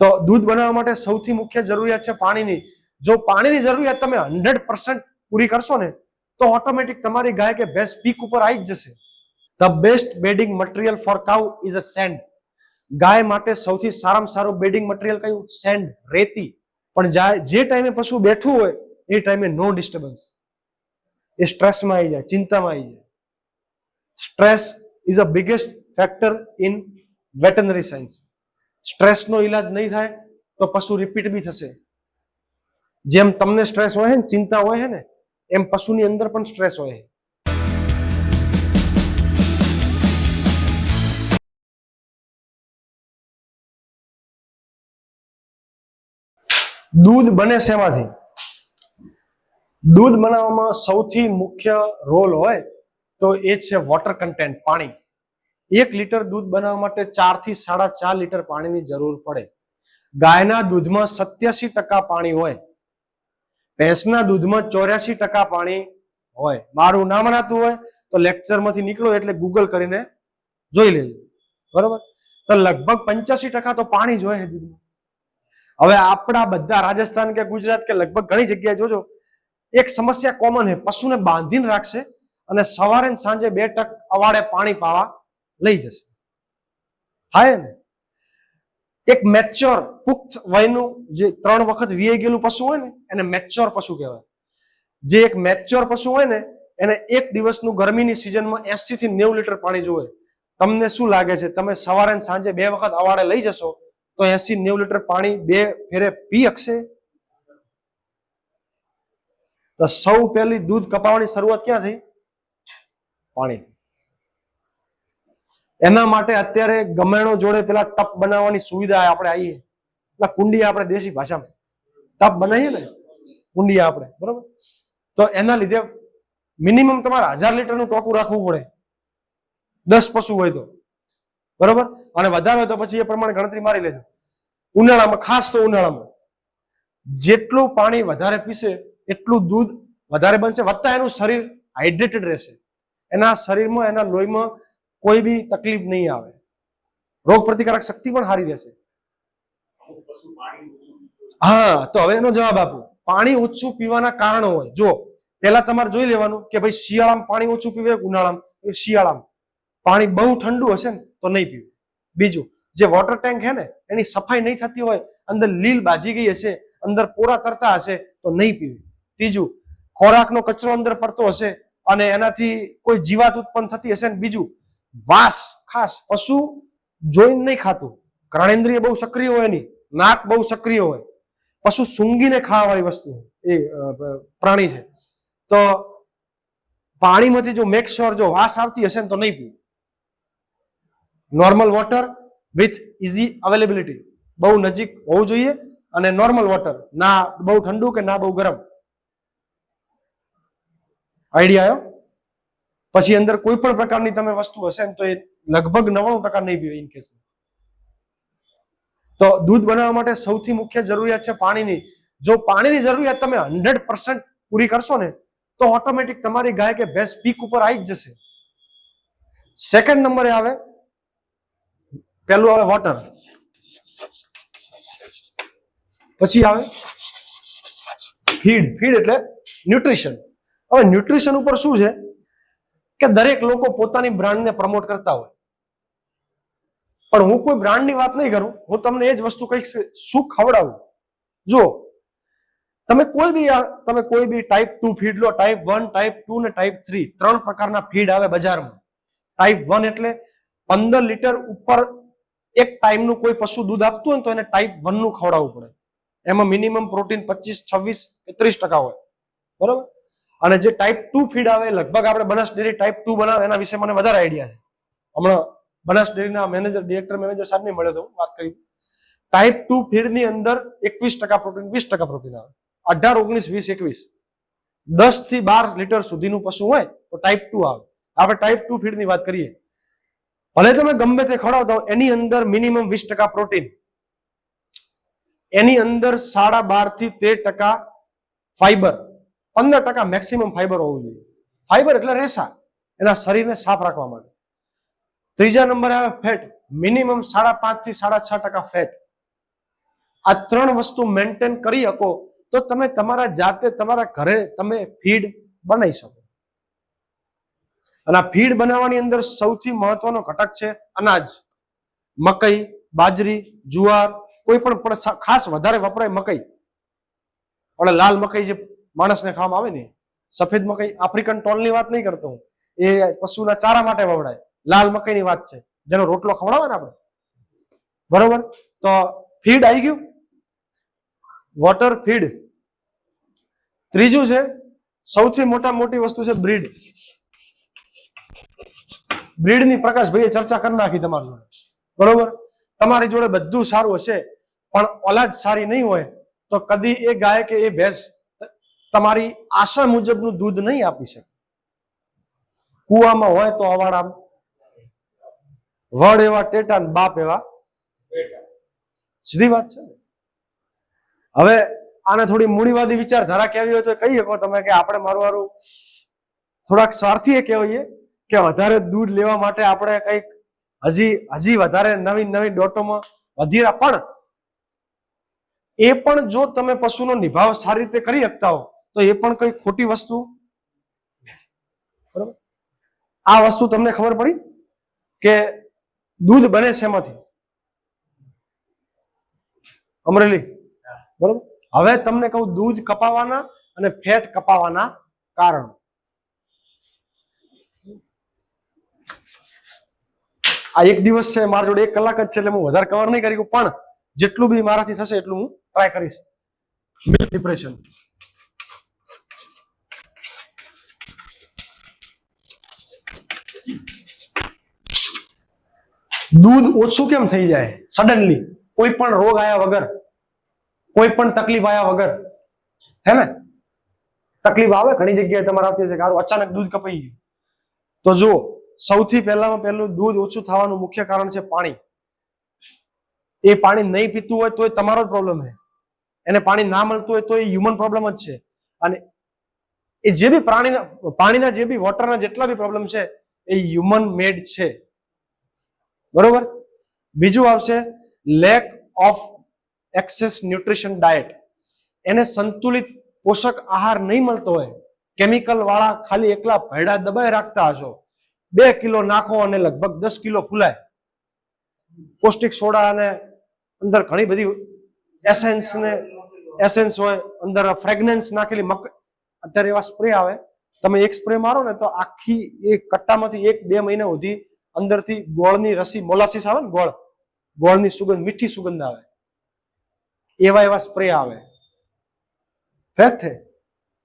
તો દૂધ બનાવવા માટે સૌથી મુખ્ય જરૂરિયાત છે પાણીની. જો પાણીની જરૂરિયાત તમે હંડ્રેડ પર્સન્ટ પૂરી કરશો ને, તો ઓટોમેટિક તમારી ગાય કે ભેંસ પીક ઉપર આવી જશે. The best bedding material for cow is a sand. ગાય માટે સૌથી સારામાં સારું બેડિંગ મટીરિયલ કયું? સેન્ડ, રેતી. પણ જે ટાઈમે પશુ બેઠું હોય, એ ટાઈમે નો ડિસ્ટર્બન્સ. એ સ્ટ્રેસમાં આવી જાય, ચિંતામાં આવી જાય. Stress is a biggest factor in veterinary science. સ્ટ્રેસનો ઈલાજ નહીં થાય, તો પશુ રિપીટ બી થશે. જેમ તમને સ્ટ્રેસ હોય છે ને, ચિંતા હોય છે ને, એમ પશુની અંદર પણ સ્ટ્રેસ હોય છે. દૂધ બને શેમાંથી? દૂધ બનાવવામાં સૌથી મુખ્ય રોલ હોય તો એ છે વોટર કન્ટેન્ટ પાણી. એક લીટર દૂધ બનાવવા માટે ચારથી સાડા ચાર લીટર પાણીની જરૂર પડે. ગાયના દૂધમાં સત્યાસી ટકા પાણી હોય. ભેંસના દૂધમાં ચોર્યાસી ટકા પાણી હોય. મારું નામ મનાતું હોય તો લેક્ચરમાંથી નીકળો એટલે ગૂગલ કરીને જોઈ લેજો. બરોબર? તો લગભગ પંચ્યાસી ટકા તો પાણી જ હોય દૂધમાં. હવે આપણા બધા રાજસ્થાન કે ગુજરાત કે લગભગ ઘણી જગ્યાએ જોજો, એક સમસ્યા કોમન છે પશુને બાંધીને રાખશે અને સવારે ને સાંજે બે ટક અવાડે પાણી પાવા લઈ જશે. હાય ને? એક મેચ્યોર પુખ્ત વયનું જે ત્રણ વખત વીઆઈ ગયેલું પશુ હોય ને, એને મેચ્યોર પશુ કહેવાય. જે એક મેચ્યોર પશુ હોય ને, એને એક દિવસનું ગરમીની સિઝનમાં એસી થી નેવું લીટર પાણી જોવે તમને શું લાગે છે? તમે સવારે ને સાંજે બે વખત અવાડે લઈ જશો, તો એસી નેવું લીટર પાણી બે ફેરે પી શકશે તો સૌ પહેલી દૂધ કપાવવાની શરૂઆત ક્યાં થઈ? પાણી. એના માટે અત્યારે ગમેણો જોડે પેલા ટપ બનાવવાની સુવિધા આપણે આવીએ પેલા કુંડી આપણે દેશી ભાષામાં. ટપ બનાવીએ ને, કુંડી આપણે, બરોબર? તો એના લીધે મિનિમમ તમારે હજાર લીટરનું ટોકું રાખવું પડે. દસ પશુ હોય તો. બરોબર? અને વધારે હોય તો પછી એ પ્રમાણે ગણતરી મારી લેજો. ઉનાળામાં, ખાસ તો ઉનાળામાં, જેટલું પાણી વધારે પીશે, એટલું દૂધ વધારે બનશે. વધતા એનું શરીર હાઇડ્રેટેડ રહેશે. એના શરીરમાં, એના લોહીમાં કોઈ બી તકલીફ નહીં આવે. રોગ પ્રતિકારક શક્તિ પણ સારી રહેશે. હા, તો હવે એનો જવાબ આપો. પાણી ઓછું પીવાના કારણો હોય. જો પહેલા તમારે જોઈ લેવાનું કે ભાઈ શિયાળામાં પાણી ઓછું પીવે ઉનાળામાં? એ શિયાળામાં. પાણી બહુ ઠંડુ હશે ને, તો નહીં પીવું. બીજું, જે વોટર ટેન્ક છે ને, એની સફાઈ નહીં થતી હોય, અંદર લીલ બાજી ગઈ હશે, અંદર પોરા તરતા હશે, તો નહીં પીવી. ત્રીજું, ખોરાકનો કચરો અંદર પડતો હશે, અને એનાથી કોઈ જીવાત ઉત્પન્ન થતી હશે ને, બીજું વાસ, ખાસ, પશુ જોઈને નહીં ખાતું. ઘ્રાણેન્દ્રિય બહુ સક્રિય હોય એની, નાક બહુ સક્રિય હોય. પશુ સૂંઘીને ખાવા વાળી વસ્તુ એ પ્રાણી છે. તો પાણીમાંથી જો મેક જો વાસ આવતી હશે ને તો નહીં પીવું normal water with easy availability બહુ નજીક હોવું જોઈએ અને નોર્મલ વોટર ના બહુ ઠંડુ કે ના બહુ ગરમ? આઈડિયા આવ્યો? પછી અંદર કોઈ પણ પ્રકારની તમે વસ્તુ હશે ને તો એ લગભગ નવાણું ટકા નહીં પીવે ઇન કેસ તો દૂધ બનાવવા માટે સૌથી મુખ્ય જરૂરિયાત છે પાણીની. જો પાણીની જરૂરિયાત તમે હંડ્રેડ પર્સન્ટ પૂરી કરશો ને, તો ઓટોમેટિક તમારી ગાય કે ભેંસ પીક ઉપર આવી જશે. સેકન્ડ નંબરે આવે પહેલું આવે વોટર પછી આવે ફીડ ફીડ એટલે ન્યુટ્રિશન હવે ન્યુટ્રિશન ઉપર શું છે? કે દરેક લોકો પોતાની બ્રાન્ડને પ્રમોટ કરતા હોય. પણ હું કોઈ બ્રાન્ડની વાત નહીં કરું. હું તમને એ જ વસ્તુ કહીશ શું ખવડાવું? જો તમે કોઈ બી તમે કોઈ બી ટાઈપ ટુ ફીડ લો ટાઈપ વન ટાઈપ ટુ ને ટાઈપ થ્રી ત્રણ પ્રકારના ફીડ આવે બજારમાં. ટાઈપ વન એટલે પંદર લીટર ઉપર એક ટાઈમનું કોઈ પશુ દૂધ આપતું હોય તો એને ટાઈપ વનનું ખવડાવવું પડે. એમાં મિનિમમ પ્રોટીન પચીસ, છવ્વીસ કે ત્રીસ ટકા હોય. બરોબર? અને જે ટાઈપ ટુ ફીડ આવે, લગભગ આપણે બનાસ ડેરી ટાઈપ ટુ બનાવે, એના વિશે મને વધારે આઈડિયા છે. હમણાં બનાસ ડેરીના મેનેજર ડિરેક્ટર મેનેજર સાહેબને મળ્યો તો હું વાત કરી. ટાઈપ ટુ ફીડની અંદર એકવીસ ટકા પ્રોટીન વીસ ટકા પ્રોટીન આવે. અઢાર, ઓગણીસ, વીસ, એકવીસ. દસથી બાર લીટર સુધીનું પશુ હોય, તો ટાઈપ ટુ આવે. આપણે ટાઈપ ટુ ફીડની વાત કરીએ. ભલે તમે ગમે તે ખવડાવતા હો, એની અંદર મિનિમમ વીસ ટકા પ્રોટીન એની અંદર સાડા બારથી તેર ટકા ફાઈબર પંદર ટકા મેક્સિમમ ફાઈબર હોવું જોઈએ. ફાઈબર એટલે રેસા. એના શરીરને સાફ રાખવા માટે. ત્રીજા નંબરે આવે ફેટ મિનિમમ સાડા પાંચથી સાડા છ ટકા ફેટ આ ત્રણ વસ્તુ મેન્ટેન કરી શકો તો તમે તમારા જાતે તમારા ઘરે તમે ફીડ બનાવી શકો. અને આ ફીડ બનાવવાની અંદર સૌથી મહત્વનો ઘટક છે અનાજ. મકઈ, બાજરી, જુવાર, કોઈ પણ ખાસ વધારે વપરાય મકઈ. ઓલા લાલ મકઈ જે માણસને ખાવામાં આવે ને સફેદ મકાઈ આફ્રિકન ટોલની વાત નહીં કરતો હું. એ પશુના ચારા માટે વવડાય. લાલ મકાઈની વાત છે. જેનો રોટલો ખવડાવે ને આપણે. બરોબર? તો ફીડ આવી ગયું? Water feed. ત્રીજું છે, સૌથી મોટા મોટી વસ્તુ છે બ્રીડ. બ્રીડની પ્રકાશભાઈએ ચર્ચા કરી નાખી તમારી જોડે. બરોબર? તમારી જોડે બધું સારું હશે, પણ ઓલાદ સારી નહીં હોય, તો કદી એ ગાય કે એ ભેંસ તમારી આશા મુજબનું દૂધ નહીં આપી શકે. કુવામાં હોય તો અવાડામ. વડ એવા ટેટા ને બાપ એવા સીધી વાત છે ને. હવે આને થોડી મૂડીવાદી વિચારધારા કેવી હોય તો કહી શકો તમે કે આપણે મારું મારું થોડાક સ્વાર્થીએ કહેવાય કે વધારે દૂધ લેવા માટે આપણે કંઈક હજી હજી વધારે નવી નવી ડોટોમાં વધીરા પણ એ પણ જો તમે પશુનો નિભાવ સારી રીતે કરી શકતા હો તો એ પણ કઈ ખોટી વસ્તુ? બરોબર? આ વસ્તુ તમને ખબર પડી કે દૂધ બને શેમાંથી? અમરેલી. બરોબર? હવે તમને કહું દૂધ કપાવાના અને ફેટ કપાવાના કારણ. આ એક દિવસ છે મારા જોડે એક કલાક જ છે એટલે હું વધારે કવર નહીં કરી પણ જેટલું બી મારાથી થશે એટલું હું ટ્રાય કરીશ. મિલ્ક ડિપ્રેશન દૂધ ઓછું કેમ થઈ જાય? સડનલી કોઈ પણ રોગ આયા વગર, કોઈ પણ તકલીફ આયા વગર, હે ને? તકલીફ આવે? ઘણી જગ્યાએ તમારે આવતી હશે કારું અચાનક દૂધ કપાઈ ગયું. તો જુઓ, સૌથી પહેલામાં પહેલું દૂધ ઓછું થવાનું મુખ્ય કારણ છે પાણી. એ પાણી નહીં પીતું હોય તો એ તમારો જ પ્રોબ્લેમ છે. એને પાણી ના મળતું હોય તો એ હ્યુમન પ્રોબ્લેમ જ છે. અને એ જે બી પ્રાણીના, પાણીના જે બી વોટરના જેટલા બી પ્રોબ્લેમ છે, એ હ્યુમન મેડ છે. બરોબર? બીજું આવશે lack of excess nutrition diet એને સંતુલિત પોષક આહાર નહીં મળતો હોય કેમિકલ વાળા ખાલી એકલા ભેડા દબાઈ રાખતા હશો. બે કિલો નાખો અને લગભગ દસ કિલો ફૂલાય. પૌષ્ટિક સોડા અને અંદર ઘણી બધી એસેન્સ ને એસેન્સ હોય, અંદર ફ્રેગ્રન્સ નાખેલી મક, અત્યારે એવા સ્પ્રે આવે. તમે એક સ્પ્રે મારો ને તો આખી એક કટ્ટામાંથી એક બે મહિના સુધી અંદરથી ગોળની રસી મોલાસીસ આવે ને ગોળ, ગોળની સુગંધ, મીઠી સુગંધ આવે. એવા એવા સ્પ્રે આવે. ફેક્ટ છે.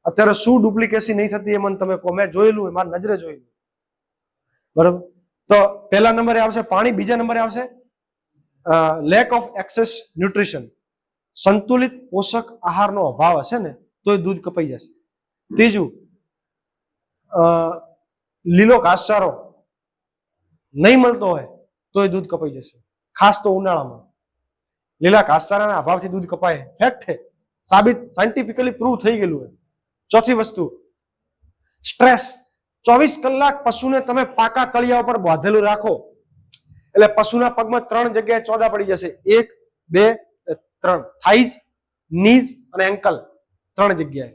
અત્યારે શું ડુપ્લિકેસી નહીં થતી એ મને તમે કહો. મેં જોયેલું એ મારી નજરે જોયેલું બરોબર? તો પહેલા નંબરે આવશે, પાણી બીજા નંબરે આવશે. લેક ઓફ એક્સેસ ન્યુટ્રિશન સંતુલિત પોષક આહારનો અભાવ હશે ને તો એ દૂધ કપાઈ જશે. ત્રીજું લીલો ઘાસચારો. નહીં મળતો હોય તો એ દૂધ કપાઈ જશે. ખાસ તો ઉનાળામાં. લીલા ઘાસચારાના અભાવથી દૂધ કપાય. ફેક્ટ છે. સાબિત સાયન્ટિફિકલી પ્રૂવ થઈ ગયેલું હોય. ચોથી વસ્તુ. સ્ટ્રેસ ચોવીસ કલાક પશુને તમે પાકા તળિયા ઉપર બાંધેલું રાખો. એટલે પશુના પગમાં ત્રણ જગ્યાએ ચોદા પડી જશે. એક, બે ત્રણ. થાઈઝ નીઝ અને એન્કલ ત્રણ જગ્યાએ.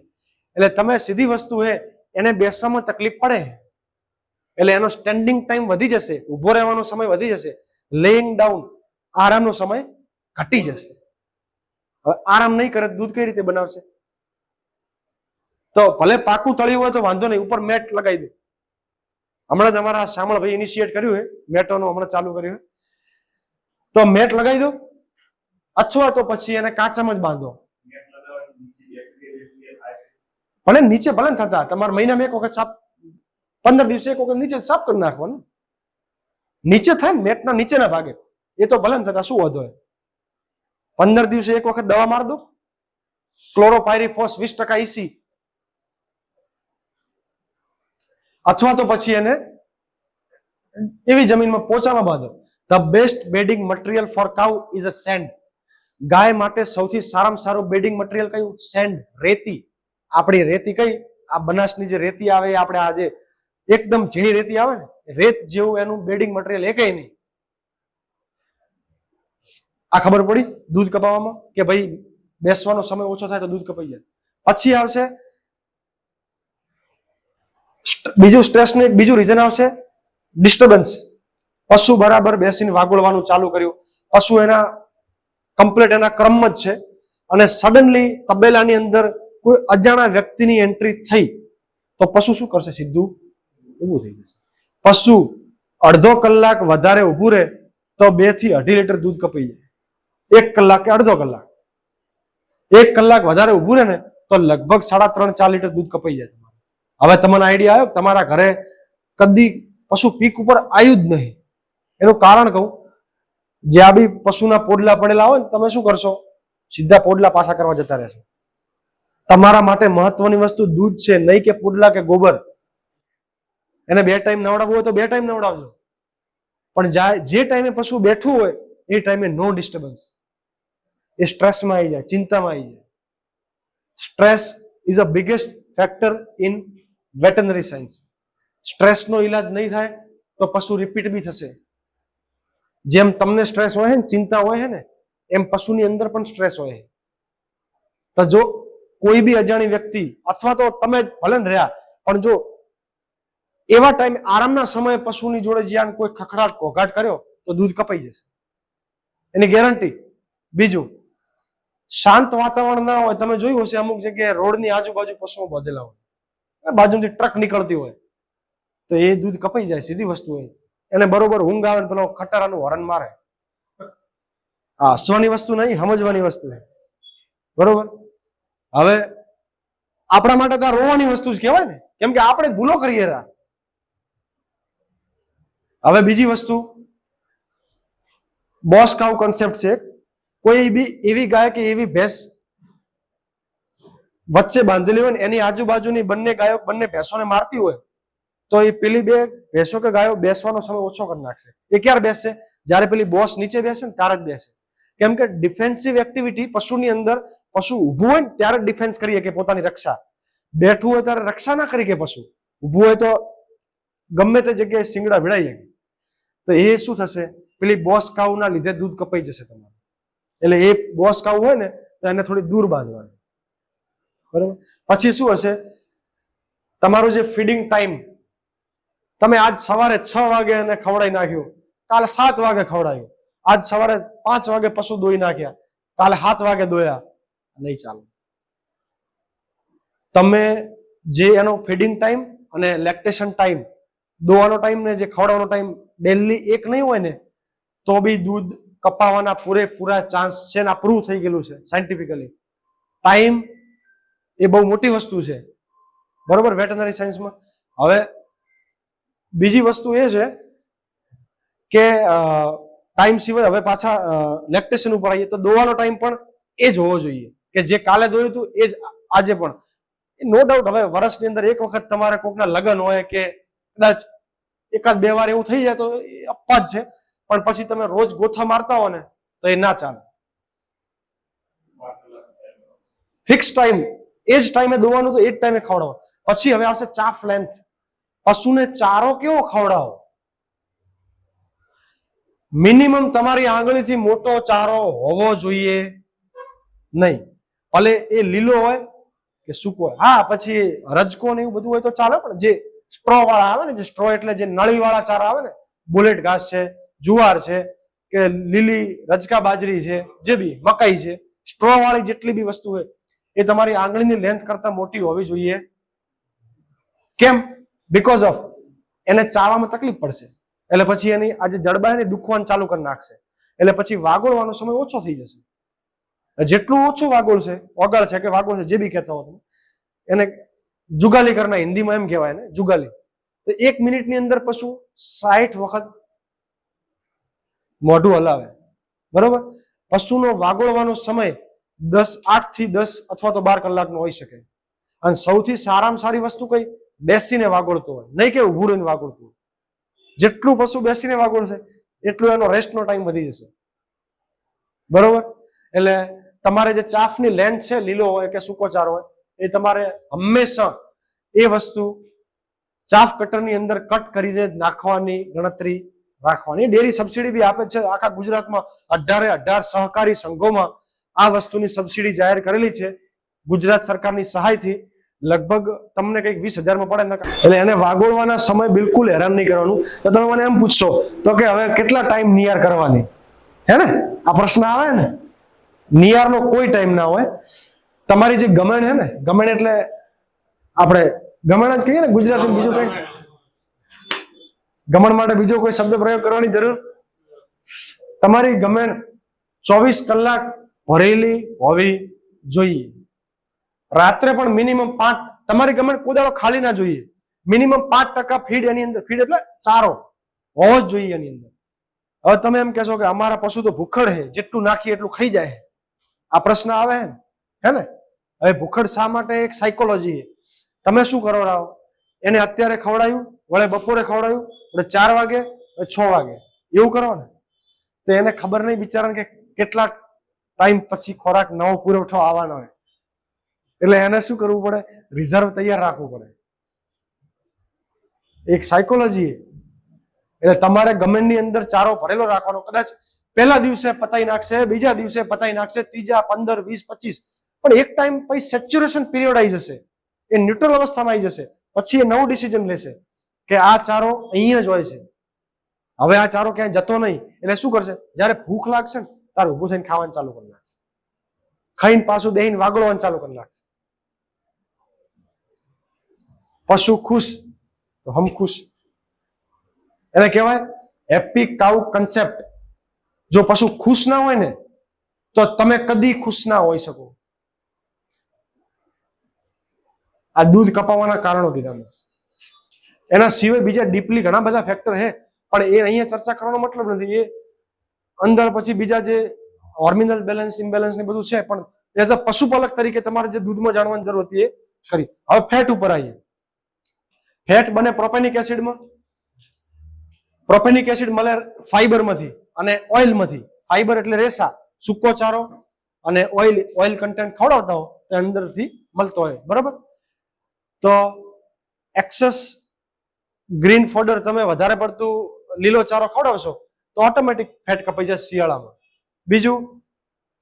એટલે તમે સીધી વસ્તુ હે, એને બેસવામાં તકલીફ પડે? એટલે એનો સ્ટેન્ડિંગ ટાઈમ વધી જશે, ઊભો રહેવાનો સમય વધી જશે લેઇંગ ડાઉન આરામનો સમય ઘટી જશે. હવે આરામ નહીં કરે દૂધ કઈ રીતે બનાવશે? તો ભલે પાકું તળ્યું હોય તો વાંધો નહીં, ઉપર મેટ લગાવી દો. હમણાં જ અમારા શામળભાઈ ઇનિશિયેટ કર્યું છે, મેટોનું હમણાં ચાલુ કર્યું તો મેટ લગાવી દો, અથવા તો પછી એને કાચામાં જ બાંધો. ભલે નીચે ભલે થતા, તમારે મહિનામાં એક વખત સાફ પંદર દિવસે એક વખત નીચે સાફ કરી નાખવાનું. નીચે થાય ને મેટના નીચેના ભાગે. એ તો ભલે થતા શું વધો પંદર દિવસે એક વખત દવા માર દો. ક્લોરોપાયરીફોસ વીસ ટકા ઈસી અથવા તો પછી એને એવી જમીનમાં પોચામાં બાંધો the best bedding material for cow is a sand. ગાય માટે સૌથી સારામાં સારું બેડિંગ મટીરિયલ કયું? સેન્ડ. રેતી. આપણી રેતી કઈ? આ બનાસની જે રેતી આવે એ આપણે આ જે એકદમ ઝીણી રેતી આવે ને, રેત જેવું એનું બેડિંગ મટીરિયલ એકય નહીં. આ ખબર પડી દૂધ કપાવવામાં? કે ભાઈ બેસવાનો સમય ઓછો થાય તો દૂધ કપાઈ જાય. પછી આવશે બીજું સ્ટ્રેસનું એક બીજું રીઝન આવશે ડિસ્ટર્બન્સ પશુ બરાબર બેસીને વાગોળવાનું ચાલુ કર્યું. પશુ એના કમ્પ્લીટ એના ક્રમ જ છે. અને સડનલી તબેલાની અંદર કોઈ અજાણા વ્યક્તિની એન્ટ્રી થઈ તો પશુ શું કરશે? સીધું ઊભું થઈ જશે. પશુ અડધો કલાક વધારે ઊભું રહે તો બેથી અઢી લીટર દૂધ કપાઈ જાય. એક કલાક કે અડધો કલાક. એક કલાક વધારે ઊભું રહે ને તો લગભગ સાડા ત્રણ ચાર લીટર દૂધ કપાઈ જાય તમારે. હવે તમને આઈડિયા આવ્યો તમારા ઘરે કદી પશુ પીક ઉપર આવ્યું જ નહીં. એનું કારણ કહું જ્યાં બી પશુના પોડલા પડેલા હોય ને, તમે શું કરશો? સીધા પોડલા પાછા કરવા જતા રહેશો. તમારા માટે મહત્વની વસ્તુ દૂધ છે, નહીં કે પોડલા કે ગોબર. એને બે ટાઈમ નવડાવવું હોય તો બે ટાઈમ નવડાવજો. પણ જા- જે ટાઈમે પશુ બેઠું હોય, એ ટાઈમે નો ડિસ્ટર્બન્સ એ સ્ટ્રેસમાં આવી જાય, ચિંતામાં આવી જાય. Stress is a biggest factor in veterinary science સ્ટ્રેસનો ઈલાજ નહીં થાય, તો પશુ રિપીટ બી થશે. જેમ તમને સ્ટ્રેસ હોય છે ને, ચિંતા હોય છે ને, એમ પશુની અંદર પણ સ્ટ્રેસ હોય છે. તો જો કોઈ બી અજાણી વ્યક્તિ, અથવા તો તમે ભલે ને રહ્યા, પણ જો એવા ટાઈમે આરામના સમયે પશુની જોડે જ્યાં કોઈ ખખડાટ ઘોઘાટ કર્યો, તો દૂધ કપાઈ જશે. એની ગેરંટી બીજું, શાંત વાતાવરણ ના હોય, તમે જોયું હશે અમુક જગ્યાએ રોડની આજુબાજુ પશુઓ બાંધેલા હોય. બાજુથી ટ્રક નીકળતી હોય. તો એ દૂધ કપાઈ જાય, સીધી વસ્તુ હોય. એને બરોબર ઊંઘ આવે પેલો ખટારાનું હોરન મારે. આ હસવાની વસ્તુ નહીં, સમજવાની વસ્તુ બરોબર? હવે આપણા માટે તો રોવાની વસ્તુ જ કહેવાય ને. કેમ કે આપણે ભૂલો કરીએ રહ્યા. હવે બીજી વસ્તુ, બોસ કાઉ કોન્સેપ્ટ છે, કોઈ બી એવી ગાય કે એવી ભેંસ વચ્ચે બાંધેલી હોય ને, એની આજુબાજુની બંને ગાયો બંને ભેંસોને મારતી હોય, તો એ પેલી બે ભેંસો કે ગાયો બેસવાનો સમય ઓછો કરી નાખશે. એ ક્યારે બેસશે? જ્યારે પેલી બોસ નીચે બેસે ને ત્યારે જ બેસે. કેમ કે ડિફેન્સિવ એક્ટિવિટી પશુની અંદર પશુ ઊભું હોય ને, ત્યારે ડિફેન્સ કરીએ કે પોતાની રક્ષા. બેઠું હોય ત્યારે રક્ષા ના કરી કે પશુ. ઊભું હોય તો ગમે તે જગ્યાએ સિંગડા ભીડાઈ જાય તો એ શું થશે? પેલી બોસ કાઉના લીધે દૂધ કપાઈ જશે તમારું. એટલે એ બોસ કાઉ હોય ને, તો એને થોડી દૂર બાંધવાની. બરાબર? પછી શું હશે? તમારું જે ફીડિંગ ટાઈમ તમે આજ સવારે છ વાગે એને ખવડાવી નાખ્યું, કાલે સાત વાગે ખવડાવ્યું આજ સવારે પાંચ વાગે પશુ દોઈ નાખ્યા, કાલે સાત વાગે દોયા. નહીં ચાલે. તમે જે એનો ફીડિંગ ટાઈમ અને લેક્ટેશન ટાઈમ દોવાનો ટાઈમ ને જે ખવડાવવાનો ટાઈમ ડેલી એક નહીં હોય ને, તો બી દૂધ કપાવાના પૂરેપૂરા ચાન્સ છે ને આ પ્રૂવ થઈ ગયેલું છે સાયન્ટિફિકલી ટાઈમ એ બહુ મોટી વસ્તુ છે. બરોબર? વેટનરી સાયન્સમાં હવે, બીજી વસ્તુ એ છે કે ટાઈમ સિવાય હવે પાછા લેક્ટેશન ઉપર આવીએ તો દોવાનો ટાઈમ પણ એ જ હોવો જોઈએ. કે જે કાલે દોયું હતું એ જ આજે પણ. નો ડાઉટ હવે વર્ષની અંદર એક વખત તમારે કોકના લગ્ન હોય કે કદાચ એકાદ બે વાર એવું થઈ જાય તો અપવાદ છે. પણ પછી તમે રોજ ગોથા મારતા હો ને તો એ ના ચાલે. ફિક્સ ટાઈમ એ જ ટાઈમે દોવાનું તો એ જ ટાઈમે ખવડાવો. પછી હવે આવશે ચાફ લેન્થ પશુને ચારો કેવો ખવડાવો? મિનિમમ તમારી આંગળીથી મોટો ચારો હોવો જોઈએ. નહીં. ભલે એ લીલો હોય કે સૂકો હોય. હા, પછી રજકો ને એવું બધું હોય તો ચાલે, પણ જે સ્ટ્રો વાળા આવે ને, જે સ્ટ્રો એટલે જે નળી વાળા ચારા આવે ને બુલેટ ઘાસ છે, જુવાર છે, કે લીલી રજકા બાજરી છે, જે બી, મકાઈ છે સ્ટ્રો વાળી જેટલી બી વસ્તુ હોય, એ તમારી આંગળીની લેન્થ કરતા મોટી હોવી જોઈએ. કેમ? બીકોઝ ઓફ એને ચાવામાં તકલીફ પડશે. એટલે પછી એની આજે જડબાને જડબા દુખવાનું ચાલુ કરી નાખશે. એટલે પછી વાગોળવાનો સમય ઓછો થઈ જશે. જેટલું ઓછું વાગોળશે, ઓગાળશે કે વાગોળશે, જે બી કહેતા હો એને જુગાલી કરના હિન્દીમાં એમ કહેવાય ને જુગાલી. તો એક મિનિટની અંદર પશુ સાઠ વખત મોઢું હલાવે. બરોબર? પશુનો વાગોળવાનો સમય દસ આઠથી દસ અથવા તો બાર કલાકનો હોઈ શકે. અને સૌથી સારામાં સારી વસ્તુ કઈ? બેસીને વાગોળતો હોય. નહીં કે ઉભું રહીને વાગોળતું જેટલું પશુ બેસીને વાગોળશે, એટલું એનો રેસ્ટનો ટાઈમ વધી જશે. બરોબર? એટલે તમારે જે ચાફની લેન્થ છે, લીલો હોય કે સૂકો ચારો હોય એ તમારે હંમેશા એ વસ્તુ ચાફ કટરની અંદર કટ કરીને નાખવાની ગણતરી રાખવાની. ડેરી સબસિડી બી આપે છે. આખા ગુજરાતમાં અઢારે અઢાર સહકારી સંઘોમાં આ વસ્તુની સબસિડી જાહેર કરેલી છે. ગુજરાત સરકારની સહાયથી લગભગ તમને કંઈક વીસ હજારમાં પડે એટલે એને વાગોળવાના સમય બિલકુલ હેરાન નહીં કરવાનું. તો તમે મને એમ પૂછશો, તો કે હવે કેટલા ટાઈમ નિયાર કરવાની? હે ને? આ પ્રશ્ન આવે ને? નિયારનો કોઈ ટાઈમ ના હોય. તમારી જે ગમણ હે ને, ગમણ એટલે આપણે ગમણ જ કહીએ ને ગુજરાતી બીજું કઈ? ગમણ માટે બીજો કોઈ શબ્દ પ્રયોગ કરવાની જરૂર? તમારી ગમણ ચોવીસ કલાક ભરેલી હોવી જોઈએ. રાત્રે પણ મિનિમમ પાંચ, તમારી ગમણ કોદાળો ખાલી ના જોઈએ. મિનિમમ પાંચ ટકા ફીડ એની અંદર ફીડ એટલે ચારો હોવો જ જોઈએ એની અંદર. હવે તમે એમ કહેશો કે અમારા પશુ તો ભૂખડ છે જેટલું નાખીએ એટલું ખાઈ જાય આ પ્રશ્ન આવે ને? હે ને? હવે ભૂખડ શા માટે એક સાયકોલોજી તમે શું કરો રાવ એને અત્યારે ખવડાયું, વળે બપોરે ખવડાયું, વળે ચાર વાગે છ વાગે. એવું કરો ને? તો એને ખબર નહીં બિચારાને કે કેટલા ટાઈમ પછી ખોરાક નવો પુરવઠો આવવાનો હોય. એટલે એને શું કરવું પડે? રિઝર્વ તૈયાર રાખવું પડે. એક સાયકોલોજી એટલે તમારે ગમેની અંદર ચારો ભરેલો રાખવાનો. કદાચ પહેલા દિવસે પતાઈ નાખશે, બીજા દિવસે પતાઈ નાખશે, ત્રીજા, પંદર, વીસ, પચીસ. પણ એક ટાઈમ પછી સેચ્યુરેશન પીરિયડ આવી જશે. એ ન્યુટ્રલ અવસ્થામાં આવી જશે. પછી એ નવું ડિસિઝન લેશે કે આ ચારો અહીંયા જ હોય છે. હવે આ ચારો ક્યાંય જતો નહીં. એટલે શું કરશે? જ્યારે ભૂખ લાગશે ને તારે ઊભું થઈને ખાવાનું ચાલુ કરી નાખશે. ખાઈને પાછું દેહીને વાગળવાનું ચાલુ કરી નાખશે. પશુ ખુશ, તો હમ ખુશ. એને કહેવાય હેપી કાઉ કન્સેપ્ટ જો પશુ ખુશ ના હોય ને, તો તમે કદી ખુશ ના હોઈ શકો. આ દૂધ કપાવવાના કારણો કીધા મેં. એના સિવાય બીજા ડીપલી ઘણા બધા ફેક્ટર છે પણ એ અહીંયા ચર્ચા કરવાનો મતલબ નથી. એ અંદર પછી બીજા જે હોર્મિનલ બેલેન્સ ઇમ્બેલેન્સ ને બધું છે, પણ એઝ અ પશુપાલક તરીકે તમારે જે દૂધમાં જાણવાની જરૂર હતી એ કરી. હવે ફેટ ઉપર આવીએ. ફેટ બને પ્રોપેનિક એસિડમાં પ્રોપેનિક એસિડ મળે ફાઈબરમાંથી અને ઓઇલમાંથી ફાઈબર એટલે રેસા સૂકો ચારો અને ઓઇલ ઓઇલ કન્ટેન્ટ ખવડાવતા હો તે અંદરથી મળતો હોય. બરાબર? તો એક્સેસ ગ્રીન ફોડર તમે વધારે પડતું લીલો ચારો ખવડાવશો તો ઓટોમેટિક ફેટ કપાઈ જશે શિયાળામાં. બીજું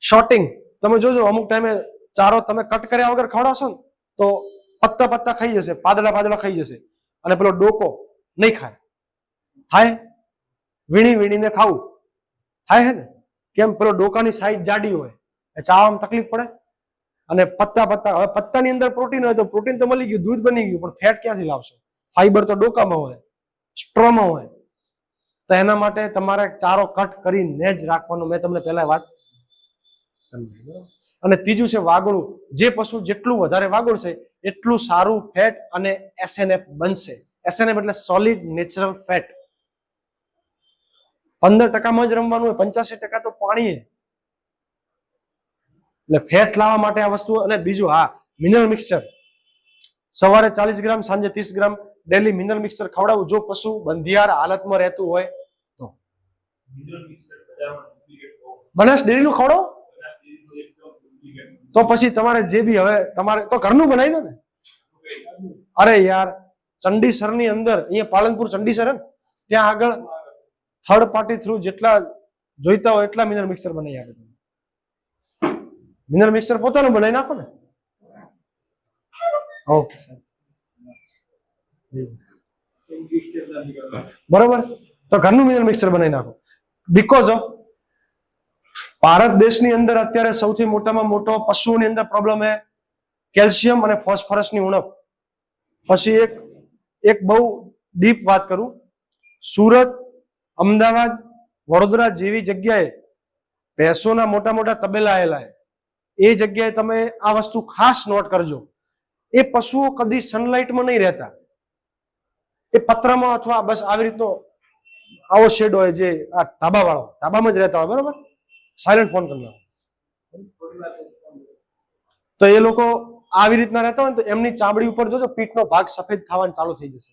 શોર્ટિંગ તમે જોજો, અમુક ટાઈમે ચારો તમે કટ કર્યા વગર ખવડાવશો ને, તો પત્તા પત્તા ખાઈ જશે પાદળા પાદળા ખાઈ જશે. અને પેલો ડોકો નહીં ખાય. થાય? વીણી વીણીને ખાવું. થાય હે ને? કેમ? પેલો ડોકાની સાઈઝ જાડી હોય. એ ચાવામાં તકલીફ પડે? અને પત્તા પત્તા, હવે પત્તાની અંદર પ્રોટીન હોય તો પ્રોટીન તો મળી ગયું, દૂધ બની ગયું, પણ ફેટ ક્યાંથી લાવશો? ફાઈબર તો ડોકામાં હોય, સ્ટ્રોમાં હોય. તો એના માટે તમારે ચારો કટ કરીને જ રાખવાનું. મેં તમને પહેલા વાત? અને ત્રીજું છે વાગડું. જે પશુ જેટલું વધારે વાગોળશે એટલું સારું ફેટ અને એસએનએફ બનશે. એસએનએફ એટલે સોલિડ નેચરલ ફેટ પંદર ટકામાં જ રમવાનું હોય, પંચ્યાસી ટકા તો પાણી છે. એટલે ફેટ લાવવા માટે આ વસ્તુ અને બીજું હા મિનરલ મિક્સચર સવારે ચાલીસ ગ્રામ, સાંજે ત્રીસ ગ્રામ ડેલી મિનરલ મિક્સચર ખવડાવવું જો પશુ બંધિયાર હાલતમાં રહેતું હોય તો. બનાસ ડેરીનું ખવડો? તો પછી તમારે જે બી હવે તમારે તો ઘરનું બનાવી દો ને. અરે યાર, ચંડીસરની અંદર, અહીંયા પાલનપુર ચંડીસર ત્યાં આગળ થર્ડ પાર્ટી થ્રુ જેટલા જોઈતા હોય એટલા મિનરલ મિક્સર બનાવી આપે મિનરલ મિક્સર પોતાનું બનાવી નાખો ને ઓકે બરોબર તો ઘરનું મિનરલ મિક્સર બનાવી નાખો બીકોઝ ઓફ ભારત દેશની અંદર અત્યારે સૌથી મોટામાં મોટો પશુઓની અંદર પ્રોબ્લેમ એ કેલ્શિયમ અને ફોસ્ફરસની ઉણપ. પછી એક એક બહુ ડીપ વાત કરું. સુરત અમદાવાદ વડોદરા જેવી જગ્યાએ ભેંસોના મોટા મોટા તબેલા આવેલા છે. એ જગ્યાએ તમે આ વસ્તુ ખાસ નોટ કરજો. એ પશુઓ કદી સનલાઇટમાં નહીં રહેતા. એ પત્રમાં અથવા બસ આવી રીતનો આવો શેડ હોય જે આ ધાબા વાળો ધાબામાં જ રહેતા હોય, બરોબર? સાયલન્ટ ફોન કરી તો એ લોકો આવી રીતના રહેતા હોય તો એમની ચામડી ઉપર જોજો, પીઠનો ભાગ સફેદ થવાનું ચાલુ થઈ જશે.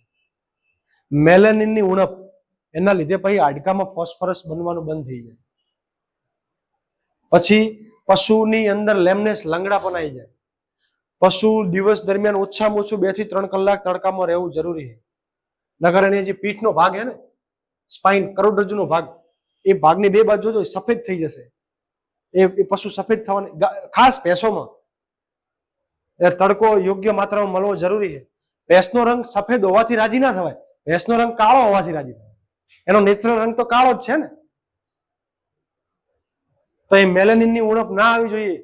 મેલેનિનની ઉણપ. એના લીધે પછી હાડકામાં ફોસ્ફરસ બનવાનું બંધ થઈ જાય. પછી પશુની અંદર લેમનેસ લંગડા પણ આવી જાય. પશુ દિવસ દરમિયાન ઓછામાં ઓછું બેથી ત્રણ કલાક તડકામાં રહેવું જરૂરી છે. નગર એને જે પીઠનો ભાગ છે ને, સ્પાઇન કરોડરજ્જુનો ભાગ, એ ભાગની બે બાજુ જોજો સફેદ થઈ જશે, એ પશુ સફેદ થવાની ખાસ ભેંસોમાં. એ તડકો યોગ્ય માત્રામાં મળવો જરૂરી છે. ભેંસનો રંગ સફેદ હોવાથી રાજી ના થવાય. ભેંસનો રંગ કાળો હોવાથી રાજી થવાય. એનો નેચરલ રંગ તો કાળો જ છે ને. તો એ મેલેનિનની ઉણપ ના આવી જોઈએ.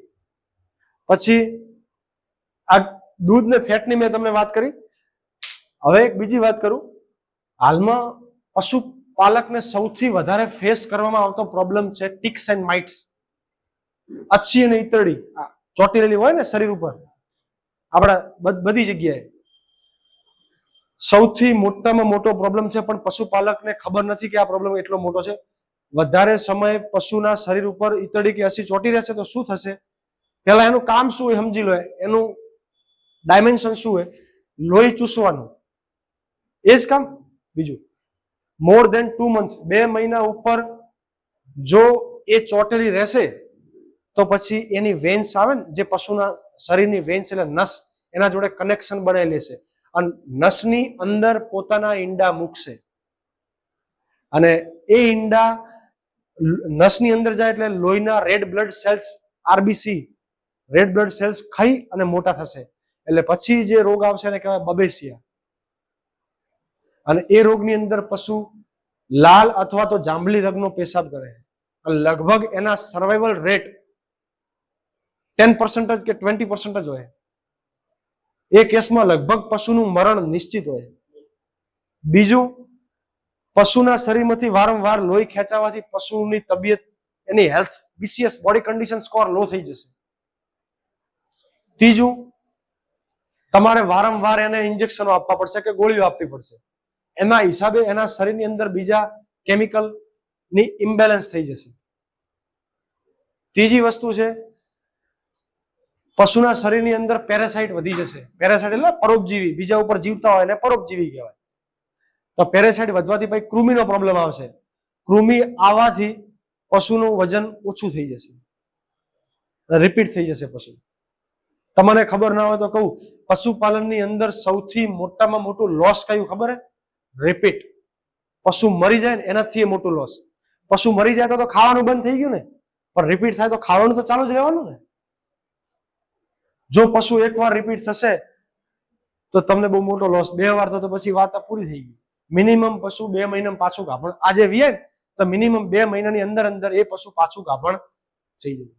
પછી આ દૂધ ને ફેટની મેં તમને વાત કરી. હવે એક બીજી વાત કરું. હાલમાં પશુપાલકને સૌથી વધારે ફેસ કરવામાં આવતો પ્રોબ્લેમ છે ટિક્સ એન્ડ માઇટ્સ અચ્છી અને ઈતરડી. રહેલી હોય ને શરીર ઉપર. આપણા બધી જગ્યાએ. સૌથી મોટામાં મોટો પ્રોબ્લેમ છે પણ પશુપાલકને ખબર નથી કે આ પ્રોબ્લેમ એટલો મોટો છે. વધારે સમય પશુના શરીર ઉપર ઈતળી કે અસી ચોંટી રહેશે તો શું થશે? પહેલા એનું કામ શું હોય સમજી લો, એનું ડાયમેન્શન શું હોય? લોહી ચૂસવાનું. એ જ કામ. બીજું મોર દેન ટુ મંથ બે મહિના ઉપર જો એ ચોટેલી રહેશે, તો પછી એની વેન્સ આવે ને, જે પશુના શરીરની વેન્સ એટલે નસ, એના જોડે કનેક્શન બનાવી લેશે. અને નસની અંદર પોતાના ઈંડા મૂકશે. અને એ ઈંડા નસની અંદર જાય એટલે લોહીના red blood cells RBC red blood cells ખાઈ અને મોટા થશે. એટલે પછી જે રોગ આવશે એને કહેવાય બબેસિયા. અને એ રોગની અંદર પશુ લાલ અથવા તો જાંબલી રંગનો પેશાબ કરે. અને લગભગ એના સર્વાઈવલ રેટ ટેન પર્સન્ટ કે ટ્વેન્ટી પર્સન્ટ જ હોય. એ કેસમાં લગભગ પશુનું મરણ નિશ્ચિત હોય. બીજું પશુના શરીરમાંથી વારંવાર લોહી ખેંચાવાથી પશુની તબિયત, એની health BCS body condition score low થઈ જશે. ત્રીજું, તમારે વારંવાર એને ઇન્જેક્શનો આપવા પડશે કે ગોળીઓ આપવી પડશે. એના હિસાબે એના શરીરની અંદર બીજા કેમિકલની ઇમ્બેલેન્સ થઈ જશે. ત્રીજી વસ્તુ છે, પશુના શરીરની અંદર પેરાસાઇટ વધી જશે. પેરાસાઇટ એટલે પરોપજીવી, બીજા ઉપર જીવતા હોય એને પરોપજીવી કહેવાય. તો પેરેસાઇટ વધવાથી પછી કૃમિનો પ્રોબ્લેમ આવશે. કૃમિ આવવાથી પશુનું વજન ઓછું થઈ જશે. રિપીટ થઈ જશે પશુ. તમને ખબર ના હોય તો કહું, પશુપાલનની અંદર સૌથી મોટામાં મોટું લોસ કયું ખબર રિપીટ પશુ મરી જાય ને એનાથી એ મોટું લોસ પશુ મરી જાય તો ખાવાનું બંધ થઈ ગયું ને. પણ રિપીટ થાય તો ખાવાનું તો ચાલુ જ રહેવાનું ને. જો પશુ એકવાર રિપીટ થશે, તો તમને બહુ મોટો લોસ બે વાર થતો પછી વાત પૂરી થઈ ગઈ. મિનિમમ પશુ બે મહિનામાં પાછું ગાભણ. આજે વીએ તો મિનિમમ બે મહિનાની અંદર અંદર એ પશુ પાછું ગાભણ થઈ જાય.